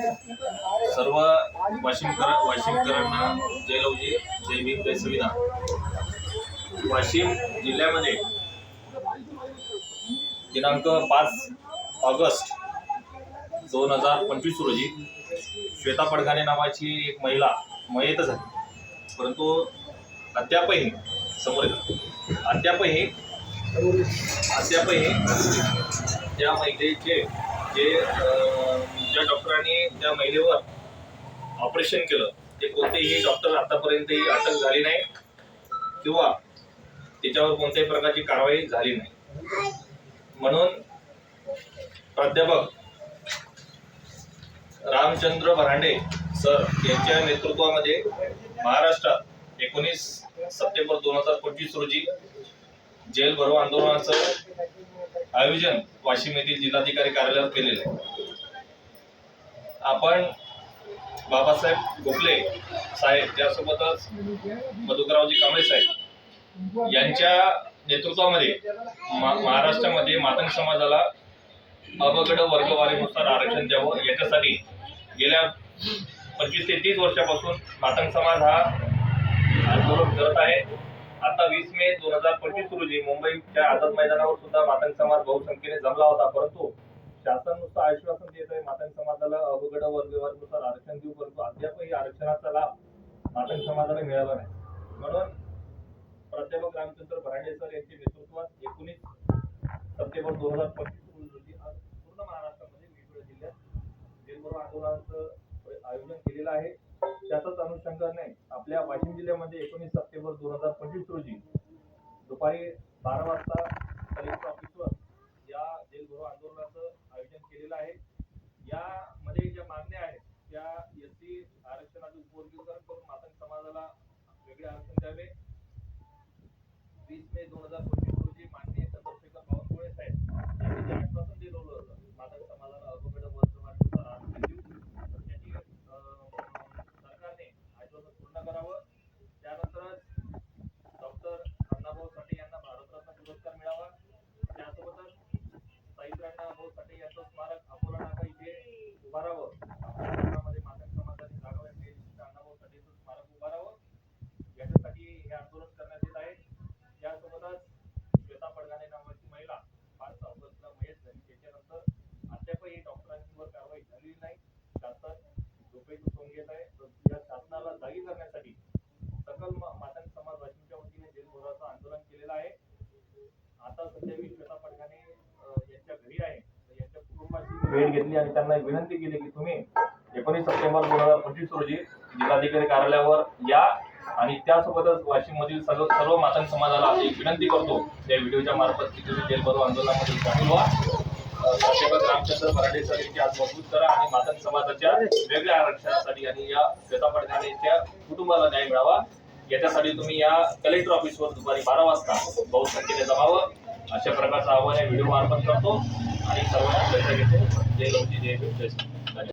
सर्व वाशिमकर वाशिमकरांना जय लवजी जय भीम जय संविधान वाशिम जिल्ह्यामध्ये दिनांक पाच ऑगस्ट दोन हजार पंचवीस रोजी श्वेता पडघाने नावाची एक महिला मयत झाली. परंतु अद्यापही समोर अद्यापही अद्यापही त्या महिलेचे जे ज्या डॉक्टरांनी त्या महिलेवर ऑपरेशन केलं ते कोणतेही डॉक्टर आतापर्यंतही अटक झाली नाही किंवा त्याच्यावर कोणत्याही प्रकारची कारवाई झाली नाही. म्हणून प्राध्यापक रामचंद्र भरांडे सर यांच्या नेतृत्वामध्ये महाराष्ट्रात एकोणीस सप्टेंबर दोन हजार पंचवीस रोजी जेल भरो आंदोलनाचं आयोजन वाशिम येथील जिल्हाधिकारी कार्यालयात केलेलं आहे. आपण बाबासाहेब गोखले साहेब त्यासोबतच मधुकररावजी कांबळे साहेब यांच्या नेतृत्वामध्ये मा- महाराष्ट्रामध्ये मातंग समाजाला अवगड वर्गवारीनुसार आरक्षण द्यावं याच्यासाठी गेल्या पंचवीस ते तीस वर्षापासून मातंग समाज हा आंदोलन करत आहे. आता वीस मे दोन हजार पंचवीस रोजी मुंबईच्या आझाद मैदानावर सुद्धा मातंग समाज बहुसंख्येने जमला होता परंतु शासन नुसतं आश्वासन देत आहे मातंग समाजाला अवघड वर्गवारीनुसार आरक्षण देऊ परंतु अद्यापही आरक्षणाचा लाभ मातंग समाजाला मिळाला नाही. म्हणून प्राध्यापक रामचंद्र भरांडे सर यांच्या नेतृत्वात एकोणीस सप्टेंबर दोन हजार पंचवीस रोजी आज पूर्ण महाराष्ट्रामध्ये वेगवेगळ्या जिल्ह्यात जेलभरो आंदोलनाचं आयोजन केलेलं आहे. त्याचाच अनुषंगाने आपल्या वाशिम जिल्ह्यामध्ये एकोणीस सप्टेंबर दोन हजार पंचवीस रोजी दुपारी बारा वाजता कलेक्टर ऑफिसवर या जेलभरो आंदोलनाचं आयोजन केलेलं आहे. यामध्ये ज्या मागण्या आहेत त्या एस सी आरक्षणाचे उपवर्गीकरण करून मातंग समाजाला वेगळे आरक्षण द्यावे. वीस मे दोन हजार पंचवीस रोजी माननीय चंद्रशेखर बावनकुळे साहेब यांनी जे आश्वासन दिलं होतं मातंग समाजाला अल्पगड वर्गवारीनुसार आरक्षण देऊ तर त्याची अं, सरकारने आश्वासन पूर्ण करावं त्यानंतरच डॉक्टर अण्णाभाऊ साठे यांना भारतरत्न पुरस्कार मिळावा त्यासोबतच साईद अण्णाभाऊ साठे यांचं स्मारक अकोला नाका इथे उभारावं. महाराष्ट्रामध्ये मातंग समाजाने जागाव्या स्मारक उभारावं. याच्यासाठी हे आंदोलन करण्यात येत आहे. यासोबतच श्वेता पडगाणे नावाची महिला पाच ऑगस्टला मयत झाली. त्याच्यानंतर अद्यापही डॉक्टरांवर कारवाई झालेली नाही. शासन झोपेतून सोंग घेत आहे. या शासनाला जागी करण्यासाठी सकल मा- मातंग समाज वाशिमच्या वतीने जेलभराचं आंदोलन केलेलं आहे आता सध्या मी श्वेता पडगाणे अं, यांच्या घरी आहे तर यांच्या कुटुंबाची भेट घेतली आणि त्यांना एक विनंती केली की तुम्ही एकोणीस सप्टेंबर दोन हजार पंचवीस रोजी जिल्हाधिकारी कार्यालयावर या आणि त्यासोबतच वाशिम मधील सर्व सर्व मातंग समाजाला एक विनंती करतो. त्या व्हिडिओच्या मार्फत की तुम्ही जेलभरो आंदोलनामध्ये सामील व्हा. प्राध्यापक रामचंद्र मराठे सर यांची आज मजबूत करा आणि मातंग समाजाच्या वेगळ्या आरक्षणासाठी आणि या श्वेता पडघानेच्या कुटुंबाला न्याय मिळावा. याच्यासाठी तुम्ही या कलेक्टर ऑफिसवर दुपारी बारा वाजता बहुसंख्येने जमावं. अशा प्रकारचं आव्हान या व्हिडिओ मार्फत करतो आणि सर्वांना चर्चा घेतो. जय लवजी जय जय